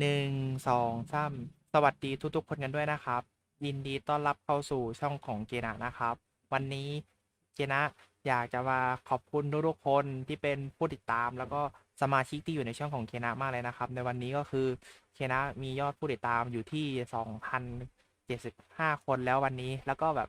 หนึ่งสองสามสวัสดีทุกๆคนกันด้วยนะครับ ยินดีต้อนรับเข้าสู่ช่องของเจนะนะครับ วันนี้เจนะอยากจะมาขอบคุณทุกๆคนที่เป็นผู้ติดตาม แล้วก็สมาชิกที่อยู่ในช่องของเคนะมากเลยนะครับ ในวันนี้ก็คือเคนะมียอดผู้ติดตามอยู่ที่สองพันเจ็ดสิบห้าคนแล้ววันนี้แล้วก็แบบ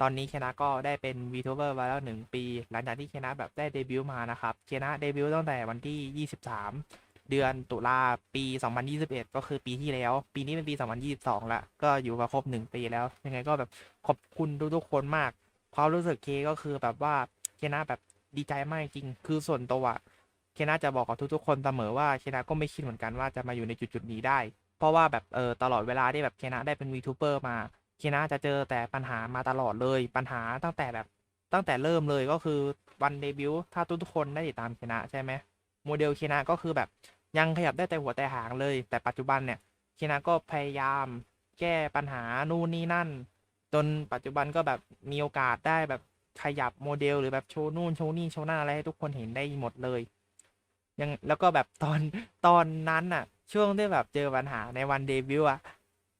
ตอนนี้เคนะก็ได้เป็น VTuber มาแล้วหนึ่งปี หลังจากที่เคนะแบบได้เดบิวต์มานะครับเคนะเดบิวต์ตั้งแต่วันที่23 เดือนตุลาปี 2021 ก็คือปีที่แล้ว ปีนี้เป็นปี 2022 ละ ก็อยู่มาครบหนึ่งปีแล้ว ยังไงก็แบบขอบคุณทุกๆคนมากความรู้สึกเคก็คือแบบว่าเคนะแบบดีใจมากจริง คือส่วนตัวเคนะจะบอกกับทุกๆคนเสมอว่าเคนะก็ไม่คิดเหมือนกันว่าจะมาอยู่ในจุดๆนี้ได้ เพราะว่าแบบเออตลอดเวลาที่แบบเคนะได้เป็น VTuber มาเคนะจะเจอแต่ปัญหามาตลอดเลย ปัญหาตั้งแต่แบบตั้งแต่เริ่มเลยก็คือวันเดบิวต์ถ้าทุกๆคนได้ติดตามเคนะใช่ไหมโมเดลเคนะก็คือแบบ ยังขยับได้แต่หัวแต่หางเลย แต่ปัจจุบันเนี่ยเคนะก็พยายามแก้ปัญหานู่นนี่นั่น จนปัจจุบันก็แบบมีโอกาสได้แบบขยับโมเดลหรือแบบโชว์นู่นโชว์นี่โชว์นั่นอะไรให้ทุกคนเห็นได้หมดเลยยังแล้วก็แบบตอนตอนนั้นน่ะช่วงที่แบบเจอปัญหาในวันเดบิวต์อะ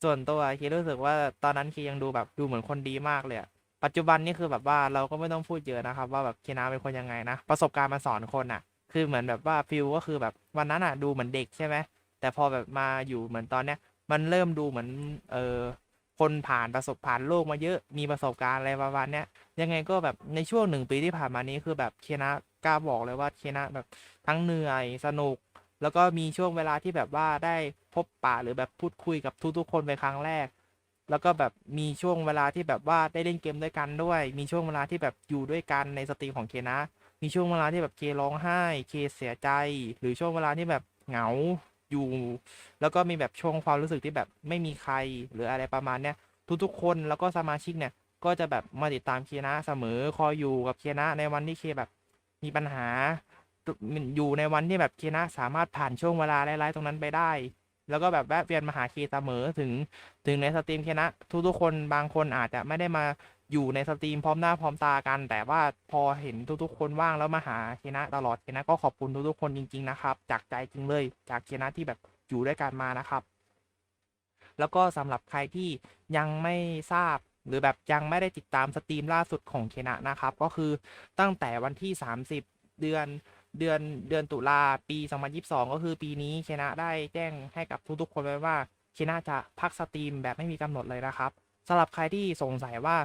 ส่วนตัวคีรู้สึกว่าตอนนั้นคียังดูแบบดูเหมือนคนดีมากเลยปัจจุบันนี่คือแบบว่าเราก็ไม่ต้องพูดเยอะนะครับ ว่าแบบคีนาเป็นคนยังไงนะ ประสบการณ์มาสอนคนอะ คือเหมือนแบบว่าฟิลก็คือแบบวันนั้นอะดูเหมือนเด็กใช่ไหมแต่พอแบบมาอยู่เหมือนตอนเนี้ย มันเริ่มดูเหมือน เออคนผ่านประสบผ่านโลกมาเยอะมีประสบการณ์อะไรประมาณเนี้ยยังไงก็แบบในช่วงหนึ่งปีที่ผ่านมานี้คือแบบเคนะกล้าบอกเลยว่าเคนะแบบทั้งเหนื่อยสนุก แล้วก็มีช่วงเวลาที่แบบว่าได้พบปะหรือแบบพูดคุยกับทุกๆคนเป็นครั้งแรก แล้วก็แบบมีช่วงเวลาที่แบบว่าได้เล่นเกมด้วยกันด้วย มีช่วงเวลาที่แบบอยู่ด้วยกันในสตรีมของเคนะ มีช่วงเวลาที่แบบเคร้องไห้ เคเสียใจ หรือช่วงเวลาที่แบบเหงาอยู่ แล้วก็มีแบบช่วงความรู้สึกที่แบบไม่มีใครหรืออะไรประมาณเนี้ยทุกๆ คนแล้วก็สมาชิกเนี่ยก็จะแบบมาติดตามเคนะเสมอคอยอยู่กับเคนะในวันที่เคแบบมีปัญหาอยู่ในวันที่แบบเคนะสามารถผ่านช่วงเวลาร้ายๆตรงนั้นไปได้ แล้วก็แบบแวะเวียนมาหาเคเสมอถึง ถึงในสตรีมเคนะทุกๆคนบางคนอาจจะไม่ได้มา อยู่ในสตรีมพร้อมหน้าพร้อมตากัน แต่ว่าพอเห็นทุกๆ คนว่างแล้วมาหาเคนะตลอดเคนะก็ขอบคุณทุกๆคนจริง ๆ นะครับ จากใจจริงเลย จากเคนะที่แบบอยู่ด้วยกันมานะครับ แล้วก็สำหรับใครที่ยังไม่ทราบหรือแบบยังไม่ได้ติดตามสตรีมล่าสุดของเคนะนะครับ ก็คือตั้งแต่วันที่ 30 เดือนเดือนเดือนตุลาปี 2022 ก็คือปีนี้เคนะได้แจ้งให้กับทุกๆ คนไว้ว่าเคนะจะพักสตรีมแบบไม่มีกำหนดเลยนะครับสำหรับใครที่สงสัยว่า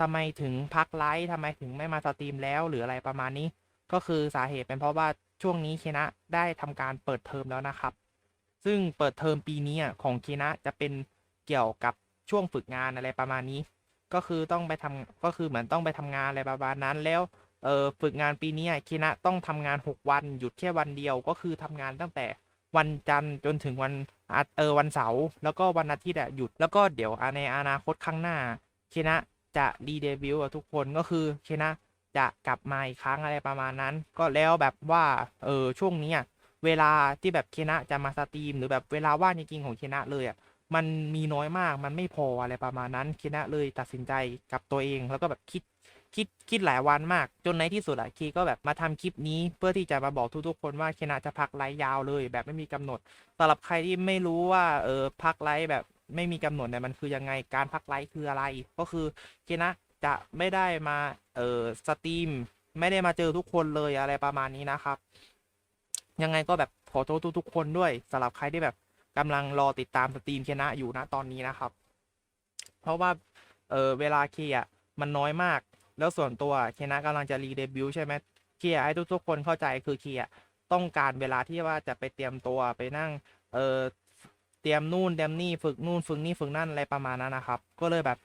ทำไมถึงพักไลฟ์ทำไมถึงไม่มาสตรีมแล้วหรืออะไรประมาณนี้ ก็คือสาเหตุเป็นเพราะว่าช่วงนี้เคนะได้ทำการเปิดเทอมแล้วนะครับ ซึ่งเปิดเทอมปีนี้ของเคนะจะเป็นเกี่ยวกับช่วงฝึกงานอะไรประมาณนี้ ก็คือต้องไปทำก็คือเหมือนต้องไปทำงานอะไรประมาณนั้นแล้วเออฝึกงานปีนี้อะคินะต้องทำงาน 6 วันหยุดแค่วันเดียวก็คือทำงานตั้งแต่วันจันทร์จนถึงวันอาเออวันเสาร์แล้วก็วันอาทิตย์อะหยุดแล้วก็เดี๋ยวในอนาคตข้างหน้าเคนะ จะรีเดบิวต์กับทุกคนก็คือเคนะจะกลับมาอีกครั้งอะไรประมาณนั้น ก็แล้วแบบว่าเออช่วงนี้อะเวลาที่แบบเคนะจะมาสตรีม หรือแบบเวลาว่างจริงๆของเคนะเลยอะมันมีน้อยมากมันไม่พออะไรประมาณนั้นเคนะเลยตัดสินใจกับตัวเองแล้วก็แบบคิดคิดคิดหลายวันมาก จนในที่สุดอะคีก็แบบมาทำคลิปนี้ เพื่อที่จะมาบอกทุกๆคนว่าเคนะจะพักไลฟ์ยาวเลย แบบไม่มีกำหนดสำหรับใครที่ไม่รู้ว่าเออพักไลฟ์แบบ ไม่มีกำหนดเนี่ยมันคือยังไงการพักไลฟ์คืออะไร ก็คือเคนะจะไม่ได้มาเอ่อสตรีมไม่ได้มาเจอทุกคนเลยอะไรประมาณนี้นะครับ ยังไงก็แบบขอโทษทุกๆคนด้วยสำหรับใครที่แบบกำลังรอติดตามสตรีมเคนะอยู่นะตอนนี้นะครับ เพราะว่าเออเวลาเคอะมันน้อยมาก แล้วส่วนตัวเคนะกำลังจะรีเดบิวต์ใช่ไหมเคียให้ทุกๆคนเข้าใจคือเคียต้องการเวลาที่ว่าจะไปเตรียมตัวไปนั่งเออ เตรียมนู่นเตรียมนี่ฝึกนู่นฝึกนี่ฝึกนั่นอะไรประมาณนั้นนะครับ ก็เลยแบบ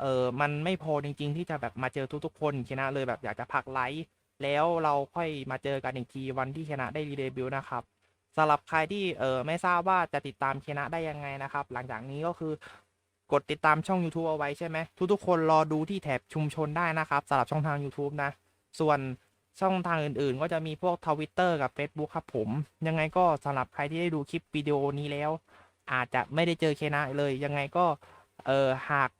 เออมันไม่พอจริง ๆ ที่จะแบบมาเจอทุกๆ คนเคนะเลยแบบอยากจะพักไลฟ์แล้วเราค่อยมาเจอกันอีกทีวันที่เคนะได้รีเดบิวต์นะครับสำหรับใครที่เออไม่ทราบว่าจะติดตามเคนะได้ยังไงนะครับ หลังจากนี้ก็คือกดติดตามช่อง YouTube เอาไว้ใช่ไหมทุกๆคนรอดูที่แถบชุมชนได้นะครับสำหรับช่องทาง YouTube นะ ส่วน ช่องทางอื่นๆ ก็จะมีพวก Twitter กับ Facebook ครับผม ยังไงก็สำหรับใครที่ได้ดูคลิปวิดีโอนี้แล้ว อาจจะไม่ได้เจอเคนะเลย ยังไงก็เออหาก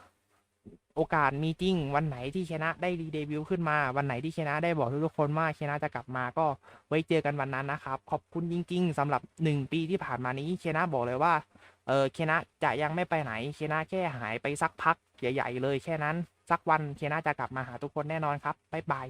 โอกาสมีจริง วันไหนที่เคนะได้รีเดบิวต์ขึ้นมา วันไหนที่เคนะได้บอกทุกๆคนว่าเคนะจะกลับมาก็ไว้เจอกันวันนั้นนะครับ ขอบคุณจริง ๆสำหรับหนึ่งปีที่ผ่านมานี้เคนะบอกเลยว่าเออเคนะจะยังไม่ไปไหนเคนะแค่หายไปสักพักใหญ่ ๆ เลยแค่นั้น สักวันเคนะจะกลับมาหาทุกคนแน่นอนครับบ๊ายบาย